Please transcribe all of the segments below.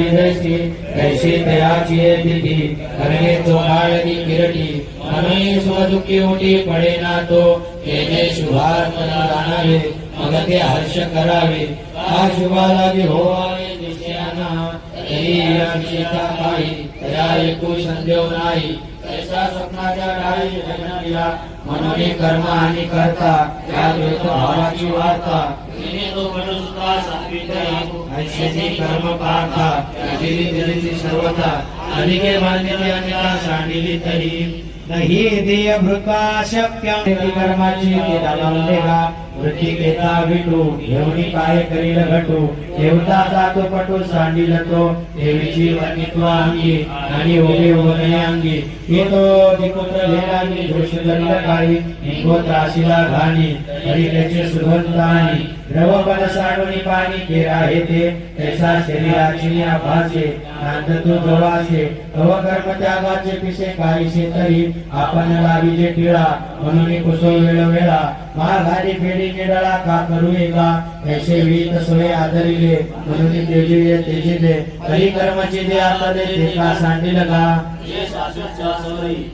जैसी कैशी तयाची दिली करणे चोराळली किरटी म्हणून सुखदुःखी उठी पडे ना तो येणे शुभार्थ जाणावे मग ते हर्ष करावे. हा शुभा लागे दिशे निश्चयाना. तरी या अक्षिता काही तया एकू संदेव नाही. तैसा स्वप्नाच्या डाळी जगणविला. म्हणून कर्म आणि करता त्या द्वैत भावाची वार्ता. तिने तो मनुसुता सांगितला ऐशाची कर्म पाहता दिली सर्वता अनिके बांधली अनेका सांडिली तरी. नाही देय शक्य कर्माची केला वृत्तिकेचा विटू घेऊनी काय करील घटू देवता जातो पटू सांडिल तो देवीची वर्णित्व अंगी आणि उभे उभे अंगी येतो दिपुत्र लेलांनी दृष्टदंड काही काळी निघो त्राशीला घाणी तरी त्याचे सुगंध आणि द्रव बल साडूनी पाणी केरा ते तैसा शरीराची आभासे नांद तो जवळासे तव कर्म त्यागाचे पिसे काहीसे तरी आपण लावीजे टिळा म्हणून कुसुम वेळ वेळा महाघारी फेडी निडळा का करू एका? ऐसे वीत सोय आदरिले म्हणून तेजिले तेजिले हरी कर्माची दे आता दे ते का सांडी लगा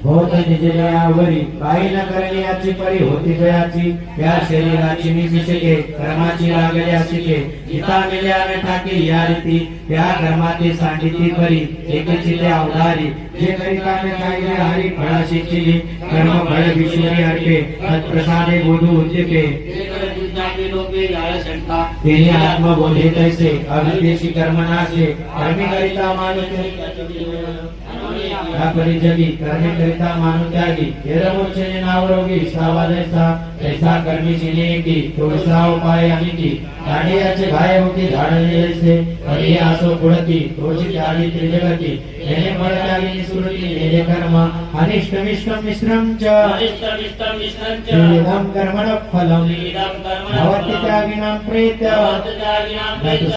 होत निजले आवरी काही न करणे याची परी होती गयाची या शरीराची मी निमिषके कर्माची लागले अशिके. गीता मिल्या न टाकी या रीती त्या कर्माची सांडी ती परी. एकची ते अवधारी जे करिता मे काही हरी फळाशी शिक्षिली कर्म फळ विश्वरी अर्पे तत्प्रसादे बोधू उद्यपे तेने आत्मबोधे तैसे. अविदेशी कर्मनाशे. कर्मी करिता मानुष या परिजगी कर्मे करिता मानु त्यागी. हेरमोक्षणे नावरोगी. सावादैसा तैसा कर्मी सिनेकी थोडसा उपाय अनिकी काढियाचे घाय होती झाडले जैसे. हरी असो पुढती. तोची त्यागी त्रिजगती. येणे फळ त्यागी निसृती नेले कर्म अनिष्ट मिष्टम मिश्रम च वेदम कर्मण फलम भवति त्यागिनां प्रीत्य